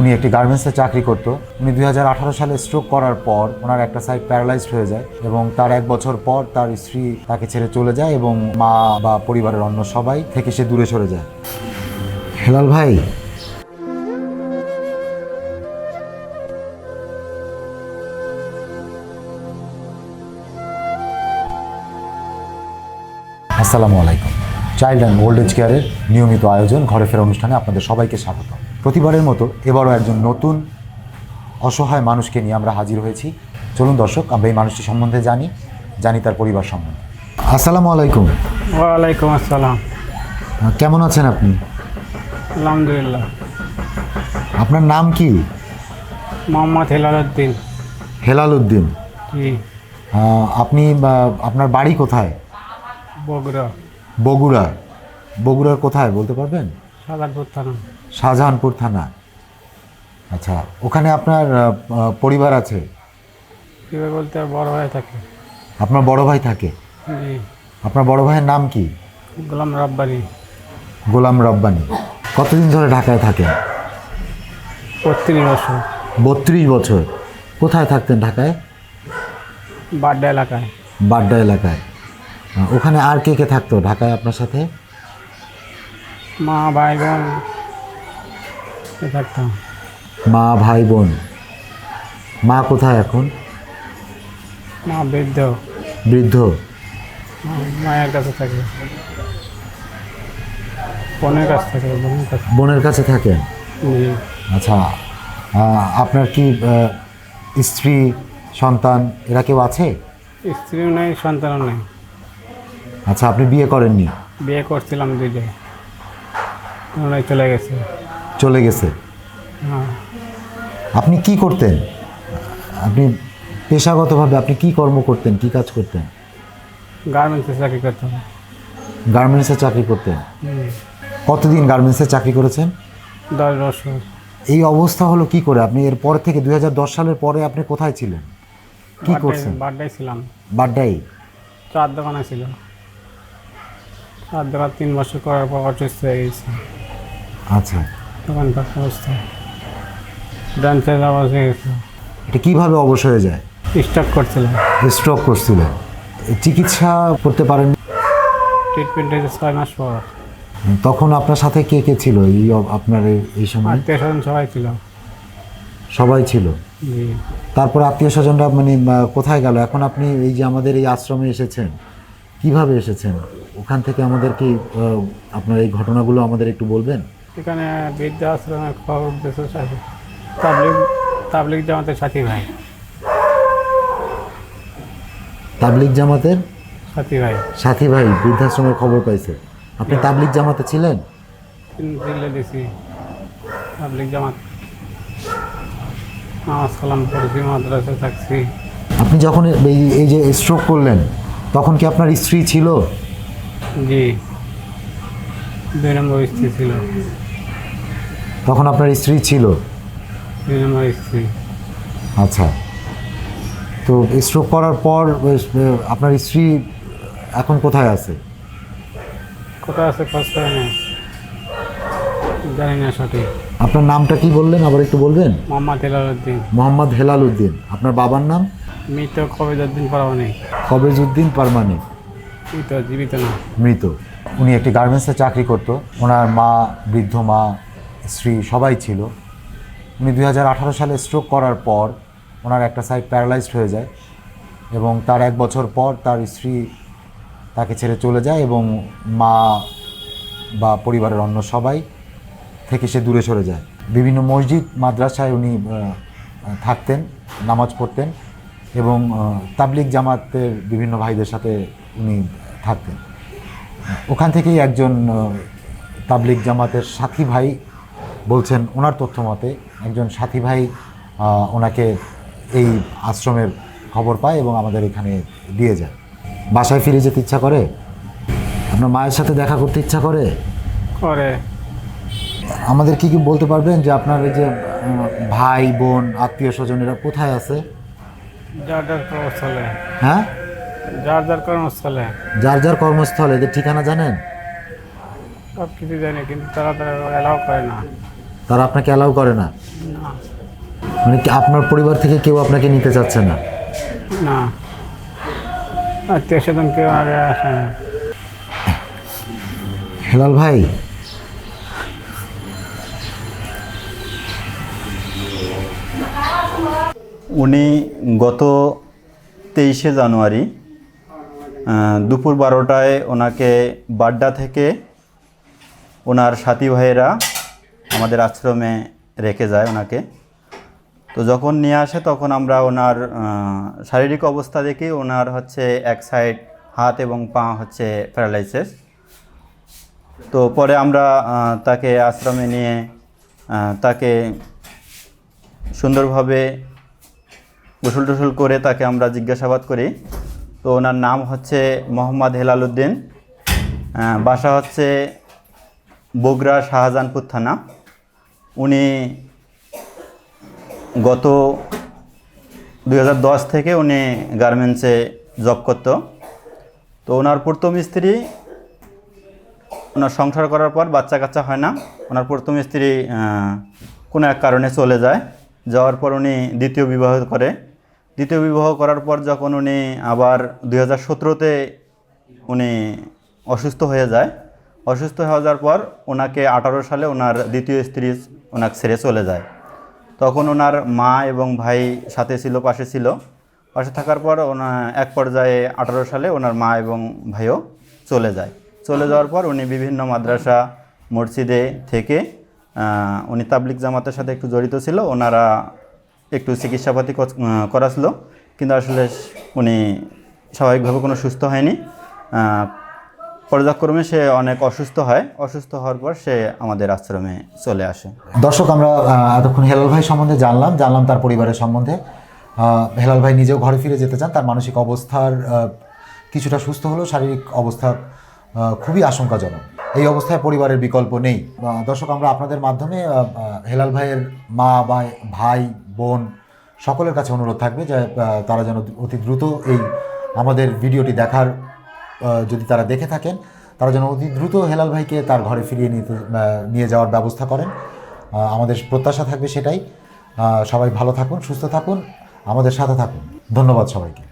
উনি একটি গার্মেন্টসে চাকরি করত। উনি দুই হাজার আঠারো সালে স্ট্রোক করার পর ওনার একটা সাইড প্যারালাইজড হয়ে যায় এবং তার এক বছর পর তার স্ত্রী তাকে ছেড়ে চলে যায় এবং মা বা পরিবারের অন্য সবাই থেকে সে দূরে সরে যায়। হেলাল ভাই। আসসালামু আলাইকুম। চাইল্ড অ্যান্ড ওল্ড এজ কেয়ারের নিয়মিত আয়োজন ঘরে ফেরা অনুষ্ঠানে আপনাদের সবাইকে স্বাগত। প্রতিবারের মতো এবারও একজন নতুন অসহায় মানুষকে নিয়ে আমরা হাজির হয়েছি। চলুন দর্শক আমরা এই মানুষটি সম্বন্ধে জানি জানি তার পরিবার সম্বন্ধে। আসসালামু আলাইকুম। ওয়ালাইকুম আসসালাম। কেমন আছেন আপনি? আলহামদুলিল্লাহ। আপনার নাম কি? মোহাম্মদ হেলালুদ্দিন হেলাল উদ্দিন জি আপনি আপনার বাড়ি কোথায়? বগুড়া। বগুড়া। বগুড়ার কোথায় বলতে পারবেন? সাদারপুর থানা। শাহজাহানপুর থানা। আচ্ছা ওখানে আপনার পরিবার আছে? কীভাবে বলতে বড় হয়ে থাকে। আপনার বড় ভাই থাকে? আপনার বড় ভাইয়ের নাম কি? গোলাম রব্বানি। গোলাম রব্বানি। কতদিন ধরে ঢাকায় থাকেন? বত্রিশ বছর। বত্রিশ বছর। কোথায় থাকতেন ঢাকায়? বাড্ডা এলাকায়। বাড্ডা এলাকায়। ওখানে আর কে কে থাকতো ঢাকায় আপনার সাথে? মা ভাই বোন। থাকতাম। মা ভাই বোন। মা কোথায় এখন? মা বৃদ্ধ। বৃদ্ধ? মায়ের কাছে থাকে। বোনের কাছে থাকে বোনের কাছে। বোনের কাছে থাকেন? আচ্ছা আপনার কি স্ত্রী সন্তান এরা কেউ আছে? স্ত্রীও নেই সন্তানও নেই। আচ্ছা আপনি বিয়ে করেননি? বিয়ে করছিলাম দুইটাই। চলে গেছে। চলে গেছে? হ্যাঁ। আপনি কি করতেন? আপনি পেশাগতভাবে আপনি কি কর্ম করতেন? কি কাজ করতেন? গার্মেন্টসে চাকরি করতাম। গার্মেন্টসে চাকরি করতেন? কতদিন গার্মেন্টসে চাকরি করেছেন? দশ বছর। এই অবস্থা হলো কি করে? আপনি এর পর থেকে দু হাজার দশ সালের পরে আপনি কোথায় ছিলেন? কি করছেন? বাড্ডায় ছিলাম। বাড্ডাই চার দোকানে ছিল চার দোকান তিন বছর করার পর অসুস্থ হয়ে গেছি। আচ্ছা। দোকান কাজ অবস্থা ডান্সের আওয়াজ হয়ে গেছে। এটা কীভাবে অবশ হয়ে যায়? স্টক করছিলাম স্ট্রোক করছিলেন। চিকিৎসা করতে পারেন? ট্রিটমেন্ট হয়েছে ছয় মাস পর। তখন আপনার সাথে কে কে ছিল এই আপনার এই- এই সময়? আত্মীয় স্বজন সবাই ছিল। সবাই ছিল। তারপর আত্মীয় স্বজনরা মানে কোথায় গেল? এখন আপনি এই যে আমাদের এই আশ্রমে এসেছেন কীভাবে এসেছেন? ওখান থেকে আমাদের কি আপনার এই ঘটনাগুলো আমাদের একটু বলবেন? এখানে বৃদ্ধ আশ্রমের খবর দেশের সাথে। তাবলিক তাবলিক জামাতের সাথী ভাই। তাবলিক জামাতের? সাথী ভাই। সাথী ভাই বৃদ্ধাশ্রমের খবর পাইছে। আপনি তাবলিক জামাতে ছিলেন? দিল্লে দিছি। তাবলিক জামাত। নামাজ কালাম পড়েছি মাদ্রাসায় থাকছি। আপনি যখন এই যে স্ট্রোক করলেন তখন কি আপনার স্ত্রী ছিল? জি। দুই নম্বর স্ত্রী ছিল। তখন আপনার স্ত্রী ছিল? দুই নম্বর স্ত্রী। আচ্ছা। তো স্ট্রোক করার পর আপনার স্ত্রী এখন কোথায় আছে? কোথায় আছে খোঁজ করে না জানি না সঠিক। আপনার নামটা কি বললেন? আবার একটু বলবেন? মোহাম্মদ হেলালুদ্দিন মোহাম্মদ হেলাল উদ্দিন। আপনার বাবার নাম? মৃত কবিদুদ্দিন পড়াও নেই কবেজউদ্দিন পারমানি মৃত জীবিত না। মৃত। উনি একটি গার্মেন্টসে চাকরি করত। ওনার মা বৃদ্ধ মা স্ত্রী সবাই ছিল। উনি দু হাজার আঠারো সালে স্ট্রোক করার পর ওনার একটা সাইড প্যারালাইজড হয়ে যায় এবং তার এক বছর পর তার স্ত্রী তাকে ছেড়ে চলে যায় এবং মা বা পরিবারের অন্য সবাই থেকে সে দূরে সরে যায়। বিভিন্ন মসজিদ মাদ্রাসায় উনি থাকতেন নামাজ পড়তেন এবং আহ, তাবলিগ জামাতের বিভিন্ন ভাইদের সাথে উনি থাকতেন। ওখান থেকেই একজন আহ, তাবলিগ জামাতের সাথী ভাই বলছেন ওনার তথ্য মতে একজন সাথী ভাই ওনাকে এই আশ্রমের খবর পায় এবং আমাদের এখানে দিয়ে যায়। বাসায় ফিরে যেতে ইচ্ছা করে? আপনার মায়ের সাথে দেখা করতে ইচ্ছা করে? করে। আমাদের কি কি বলতে পারবেন যে আপনার এই যে ভাই বোন আত্মীয় স্বজনেরা কোথায় আছে? হ্যাঁ? যার যার কর্মস্থলে। যার যার কর্মস্থল এদের ঠিকানা জানেন? সব কিছু জানি কিন্তু তারা তারা অ্যালাউ করে না। তারা আপনাকে অ্যালাউ করে না? না। মানে কি আপনার পরিবার থেকে কেউ আপনাকে নিতে চাচ্ছে না? না। আত্মীয় স্বজন কেউ আগে আসে না। হেলাল ভাই। উনি গত তেইশে জানুয়ারি দুপুর বারোটায় ওনাকে বাড্ডা থেকে ওনার সাথী ভাইয়েরা আমাদের আশ্রমে রেখে যায় ওনাকে। তো যখন নিয়ে আসে তখন আমরা ওনার শারীরিক অবস্থা দেখি ওনার হচ্ছে এক সাইড হাত এবং পা হচ্ছে প্যারালাইসিস। তো পরে আমরা তাকে আশ্রমে নিয়ে তাকে সুন্দরভাবে গোসল টোসল করে তাকে আমরা জিজ্ঞাসাবাদ করি। তো ওনার নাম হচ্ছে মোহাম্মদ হেলাল উদ্দিন বাসা হচ্ছে বগুড়া শাহজাহানপুর থানা। উনি গত দুই হাজার দশ থেকে উনি গার্মেন্টসে জব করতো। তো ওনার প্রথম স্ত্রী, ওনার সংসার করার পর বাচ্চা কাচ্চা হয় না। ওনার প্রথম স্ত্রী কোনো এক কারণে চলে যায়। যাওয়ার পর উনি দ্বিতীয় বিবাহ করে। দ্বিতীয় বিবাহ করার পর যখন উনি আবার দুই হাজার সতেরোতে উনি অসুস্থ হয়ে যায়, অসুস্থ হয়ে যাওয়ার পর ওনাকে আঠারো সালে ওনার দ্বিতীয় স্ত্রী ওনাকে ছেড়ে চলে যায়। তখন ওনার মা এবং ভাই সাথে ছিল, পাশে ছিল। পাশে থাকার পর ওনা এক পর্যায়ে আঠারো সালে ওনার মা এবং ভাইও চলে যায়। চলে যাওয়ার পর উনি বিভিন্ন মাদ্রাসা, মসজিদে থেকে উনি তাবলিক জামাতের সাথে একটু জড়িত ছিল। ওনারা একটু চিকিৎসাপাতি কর- করাছিল, কিন্তু আসলে উনি স্বাভাবিকভাবে কোনো সুস্থ হয়নি। পর্যায়ক্রমে সে অনেক অসুস্থ হয়। অসুস্থ হওয়ার পর সে আমাদের আশ্রমে চলে আসে। দর্শক, আমরা এতক্ষণ হেলাল ভাই সম্বন্ধে জানলাম জানলাম তার পরিবারের সম্বন্ধে। হেলাল ভাই নিজেও ঘরে ফিরে যেতে চান, তার মানসিক অবস্থার কিছুটা সুস্থ হলেও শারীরিক অবস্থা খুবই আশঙ্কাজনক। এই অবস্থায় পরিবারের বিকল্প নেই। দর্শক, আমরা আপনাদের মাধ্যমে হেলাল ভাইয়ের মা বা ভাই বোন সকলের কাছে অনুরোধ থাকবে যে তারা যেন অতি দ্রুত এই আমাদের ভিডিওটি দেখার যদি তারা দেখে থাকেন, তারা যেন অতি দ্রুত হেলাল ভাইকে তার ঘরে ফিরিয়ে নিতে নিয়ে যাওয়ার ব্যবস্থা করেন। আমাদের প্রত্যাশা থাকবে সেটাই। সবাই ভালো থাকুন, সুস্থ থাকুন, আমাদের সাথে থাকুন। ধন্যবাদ সবাইকে।